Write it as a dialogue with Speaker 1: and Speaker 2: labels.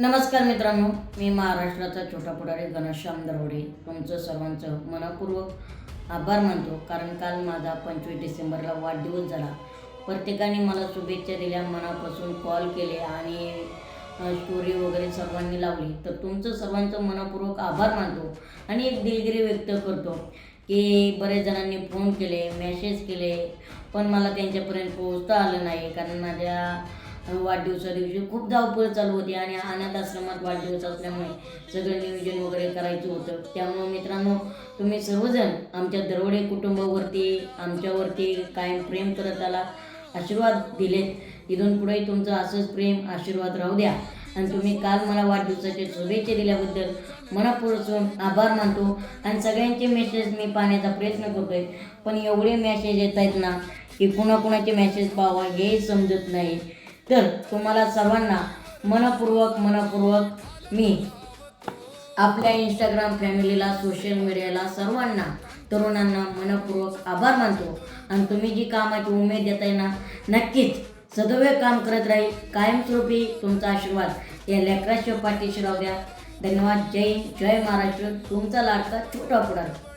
Speaker 1: नमस्कार मित्रांनो मी महाराष्ट्राचा छोटा पुढारी घनश्याम दरवडे तुमचं सर्वांचं मनपूर्वक आभार मानतो कारण काल माझा पंचवीस डिसेंबरला वाढदिवस झाला. प्रत्येकाने मला शुभेच्छा दिल्या मनापासून कॉल केले आणि स्टोरी वगैरे सर्वांनी लावली. तर तुमचं सर्वांचं मनपूर्वक आभार मानतो आणि एक दिलगिरी व्यक्त करतो की बरेच जणांनी फोन केले मेसेज केले पण मला त्यांच्यापर्यंत पोहोचता आलं नाही. कारण माझ्या वाढदिवसा दिवशी खूप धावपळ चालू होती आणि अनाथ आश्रमात वाढदिवस असल्यामुळे सगळं नियोजन वगैरे करायचं होतं. त्यामुळं मित्रांनो तुम्ही सर्वजण आमच्या दरवडे कुटुंबावरती आमच्यावरती कायम प्रेम करत आला. आशीर्वाद दिलेत. इथून पुढे तुमचं असंच प्रेम आशीर्वाद राहू द्या. आणि तुम्ही काल मला वाढदिवसाचे शुभेच्छा दिल्याबद्दल मनापूर्वक आभार मानतो. आणि सगळ्यांचे मेसेज मी पाहण्याचा प्रयत्न करतोय. पण एवढे मेसेज येत आहेत ना की कुणाकुणाचे मेसेज पाहावा हे समजत नाही. तर तुम्हाला सर्वांना मनपूर्वक मनपूर्वक मी आपल्या इंस्टाग्राम फॅमिलीला सोशल मीडियाला सर्वांना तरुणांना मनपूर्वक आभार मानतो. आणि तुम्ही जी कामाची उमेद देताय ना नक्कीच सदैव काम करत राहील कायमस्वरूपी तुमचा आशीर्वाद या लेकराशिव पाठीशी राहू द्या. धन्यवाद. जय जय महाराष्ट्र. तुमचा लाडका छोटा पुढारी.